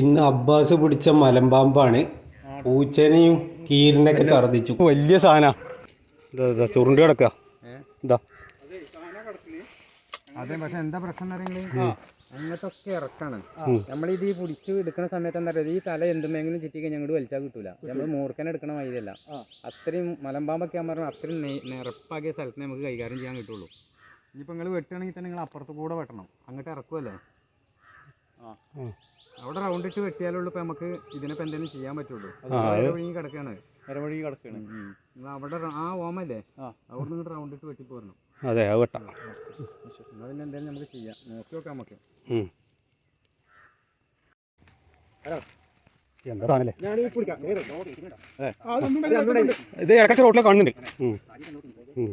ഇന്ന് അബ്ബാസ് പിടിച്ച മലമ്പാമ്പാണ്. പൂച്ചനെയും കീരിനൊക്കെ ഛർദിച്ചു വലിയ സാധന. ഇതാ ചുരുണ്ട് കിടക്കുക ഇതാ. അതെ പക്ഷെ എന്താ പ്രശ്നം അങ്ങനത്തൊക്കെ ഇറക്കാണ്. നമ്മളിത് ഈ പിടിച്ച് എടുക്കുന്ന സമയത്ത് എന്താ പറയുക ഈ തല എന്തുമെങ്കിലും ചുറ്റി കഴിഞ്ഞാൽ അങ്ങോട്ട് വലിച്ചാൽ കിട്ടൂല. നമ്മൾ മൂർക്കനെ എടുക്കണ വഴിയല്ല അത്രയും മലമ്പാമ്പൊക്കെ ഞാൻ പറഞ്ഞാൽ അത്രയും നിറപ്പാക്കിയ സ്ഥലത്ത് നമുക്ക് കൈകാര്യം ചെയ്യാൻ കിട്ടുള്ളൂ. ഇനിയിപ്പോൾ നിങ്ങൾ വെട്ടുകയാണെങ്കിൽ തന്നെ നിങ്ങൾ അപ്പുറത്ത് കൂടെ വെട്ടണം. അങ്ങോട്ട് ഇറക്കുമല്ലോ ആ അവിടെ റൗണ്ട് ഇട്ട് വെട്ടിയാലുള്ളൂ ഇപ്പൊ നമുക്ക് ഇതിനെ എന്തെങ്കിലും ചെയ്യാൻ പറ്റുള്ളൂ വഴി അവിടെ ആ ഓമല്ലേ അവിടെ നിന്ന് റൗണ്ട് ഇട്ട് വെട്ടി പോരണം അതെ അത് വെട്ടാം എന്നാൽ എന്തെങ്കിലും നമുക്ക് ചെയ്യാം നോക്കി നോക്കാം നമുക്ക് ഉം. എന്താ സാധനല്ലേ ഞാൻ ഈ പിടിക്കാം ഇത് ഇടയ്ക്ക് റോട്ടിലെ കാണുന്നുണ്ട് ഉം. ഉം.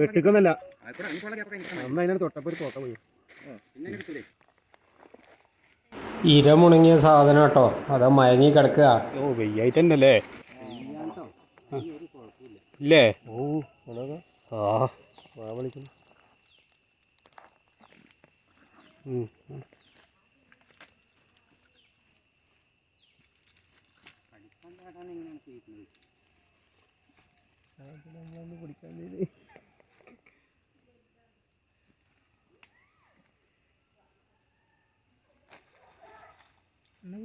വെട്ടിക്കൊന്നല്ല. അന്ന് അതിനകത്ത് തൊട്ടപ്പോൾ ഒരു തോട്ട പോയി. ഇരമുണങ്ങിയ സാധനം കേട്ടോ. അതാ മയങ്ങി കിടക്കുക. ഓ വെയ്യായിട്ട് തന്നെ അല്ലേ ഇല്ലേ ഓ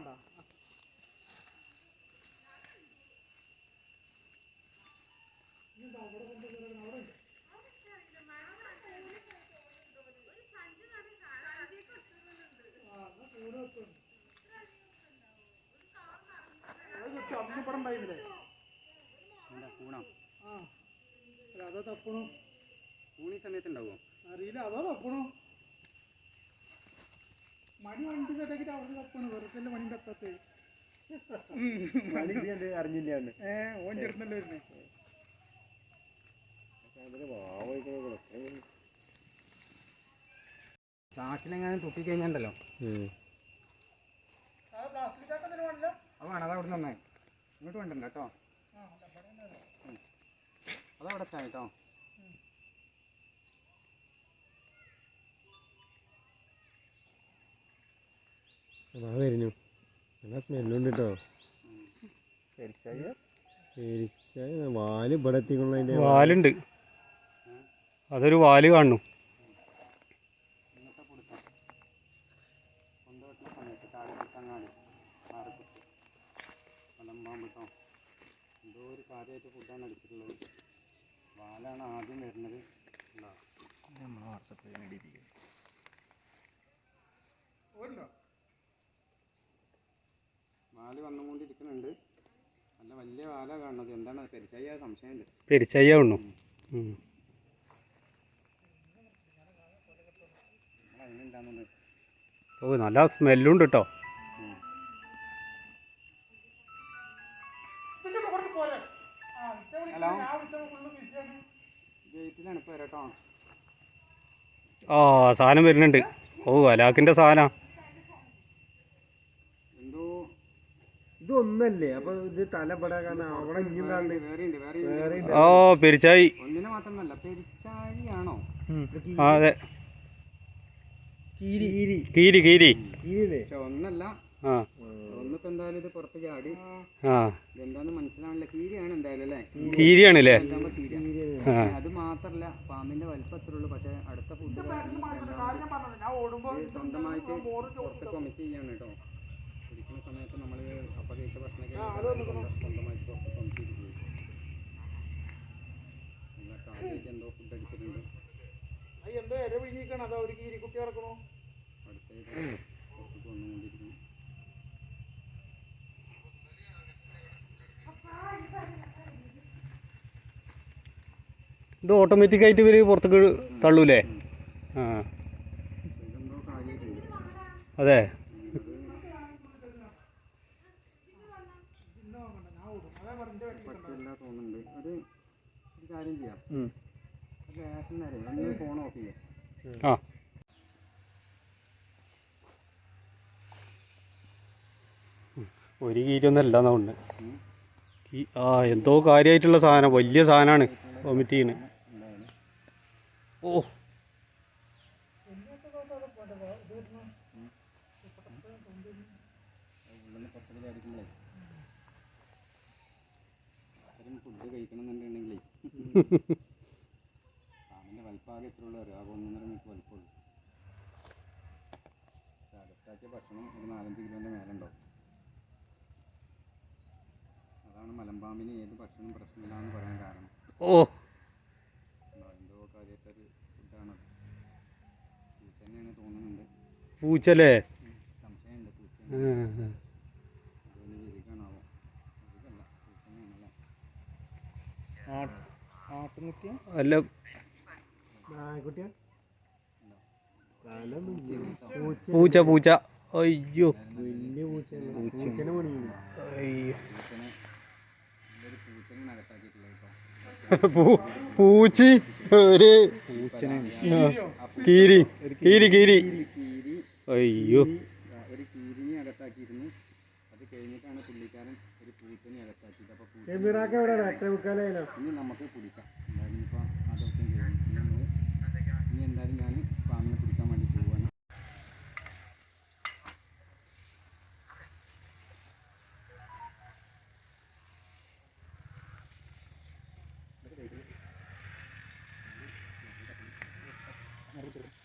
വിളിക്കുന്നു ഉം, ഉം. കൂണി സമയത്ത് ഉണ്ടാവുമോ അറിയില്ല അതോ തപ്പണോ. മണി വണ്ടി കേട്ടെങ്കിൽ അവിടെ തപ്പാണ് വെറുതെ മണി തപ്പത്ത് അറിഞ്ഞില്ല ഏ ഓൻ ചെറുന്നല്ലോ വരുന്നേ. ചാക്കിലെങ്ങാനും തുപ്പി കഴിഞ്ഞാണ്ടല്ലോ പ്ലാസ്റ്റിക് ചാക്ക തന്നെ വേണല്ലോ അത് വേണം അതവിടെ നന്നായി. ഇങ്ങോട്ട് വേണ്ടല്ലോ കേട്ടോ. അതവിടെ ചായ കേട്ടോ. ആ വരുന്നു. നല്ല സ്മെല്ലുണ്ട് കേട്ടോ എരിച്ചായ വാൽ ഇവിടെ എത്തിക്കൊള്ളതിന്റെ വാലുണ്ട്. അതൊരു വാൽ കാണുന്നു. ഇന്നത്തെ കൊടുക്കാം കൊണ്ടുപോയിട്ടുള്ള സമയത്ത് ചാടിപ്പിട്ടങ്ങാടി മാറിക്കുത്തി മലമ്പാമ്പ് കേട്ടോ എന്തോ ഒരു കാര്യമായിട്ട് ഫുഡാണ് അടിച്ചിട്ടുള്ളത് വാലാണ് ആദ്യം വരുന്നത് വാൽ വന്നുകൊണ്ടിരിക്കുന്നുണ്ട്. നല്ല വലിയ വാല കാണുന്നത്. എന്താണ് പെരിച്ചയ്യ സംശയമുണ്ട് പെരിച്ചയ്യ ഉണ്ണു. ഓ നല്ല സ്മെല്ലുണ്ട് കേട്ടോ ഹലോ? ഗേറ്റിലാണ് ഇപ്പോൾ വരാട്ടോ ആ സാധനം വരുന്നുണ്ട്. ഓ അലാക്കിന്റെ സാധന എന്തോ ഇതൊന്നല്ലേ? അപ്പൊ ഇത് തല ഇവിടെ കാരണം അവിടെ വേറെ ഉണ്ട് ഓ പെരിച്ചായി. ഒന്നിനെ മാത്രമല്ല പെരിച്ചാഴിയാണോ? ആ അതെ. കീരി. കീരി. കീരി പക്ഷെ ഒന്നല്ല. ആ. ഒന്നിപ്പോ എന്തായാലും ഇത് പുറത്ത് ചാടി. ആ. ഇതെന്താന്ന് മനസ്സിലാവണില്ല. കീരിയാണ് എന്തായാലും അല്ലേ? കീരിയാണല്ലേ? എന്താകുമ്പോ കീരി ആ. അത് മാത്രല്ല പാമ്പിന്റെ വലിപ്പം അത്രേ ഉള്ളൂ. പക്ഷെ അടുത്ത ഫുഡ് സ്വന്തമായിട്ട് പുറത്ത് കൊമിറ്റ് ചെയ്യാണ് കേട്ടോ. ഇരിക്കുന്ന സമയത്ത് നമ്മൾ കപ്പ കഴിച്ച ഭക്ഷണം സ്വന്തമായിട്ട് പുറത്ത് കൊമിറ്റ് ചെയ്ത് പോയി നല്ല കാലിലേക്ക് എന്തോ ഫുഡ് അടിച്ചിട്ടുണ്ട്. എന്തോ ഇര വിഴിക്കണം അതാ ഒരു കീരിക്കുട്ടി ഇറക്കണു അടുത്തേക്ക് പുറത്തേക്ക് വന്നുകൊണ്ടിരിക്കുന്നു ഇത് ഓട്ടോമാറ്റിക് ആയിട്ട് ഇവർ പുറത്തേക്ക് തള്ളൂലേ? ആ. അതെ പറ്റില്ല തോന്നുന്നുണ്ട് ഒരു ഒരു കാര്യം ചെയ്യാം. ഫോൺ ഓഫ് ചെയ്യാം. ആ. ഒരു കീരൊന്നും അല്ല അതുകൊണ്ട് ആ എന്തോ കാര്യമായിട്ടുള്ള സാധനം. വലിയ സാധനമാണ് വോമിറ്റ് ചെയ്യണ്. ഓ. ഫുഡ് കഴിക്കണം പാമ്പിന്റെ വലിപ്പാകെ എത്ര ഉള്ളൂ അറിയാം ആകെ ഒന്നൊന്നര മീറ്റർ വലിപ്പമുള്ളൂ. പക്ഷെ അകത്താക്കിയ ഭക്ഷണം ഒരു നാലഞ്ച് കിലോന്റെ മേലുണ്ടാവും അതാണ് മലമ്പാമ്പിന് ഏത് ഭക്ഷണം പ്രശ്നമില്ല പറയാൻ കാരണം. ഓ. ഉണ്ടോ? എന്തോ കാര്യമായിട്ടൊരു ഫുഡാണത് പൂച്ച തന്നെയാണ് തോന്നുന്നുണ്ട്. പൂച്ചല്ലേ? സംശയമുണ്ട് പൂച്ച അല്ല. പൂച്ച പൂച്ച. അയ്യോ. പൂച്ചി ഒരു. കീരി. കീരി കീരി. അയ്യോ. ഒരു കീരിനെ അകത്താക്കിയിരുന്നു അത് കഴിഞ്ഞിട്ടാണ് പുള്ളിക്കാരൻ ഒരു പൂച്ചനെ അകത്താക്കിയത് അപ്പൊ നമുക്ക് പിടിക്കാം Harry Potter.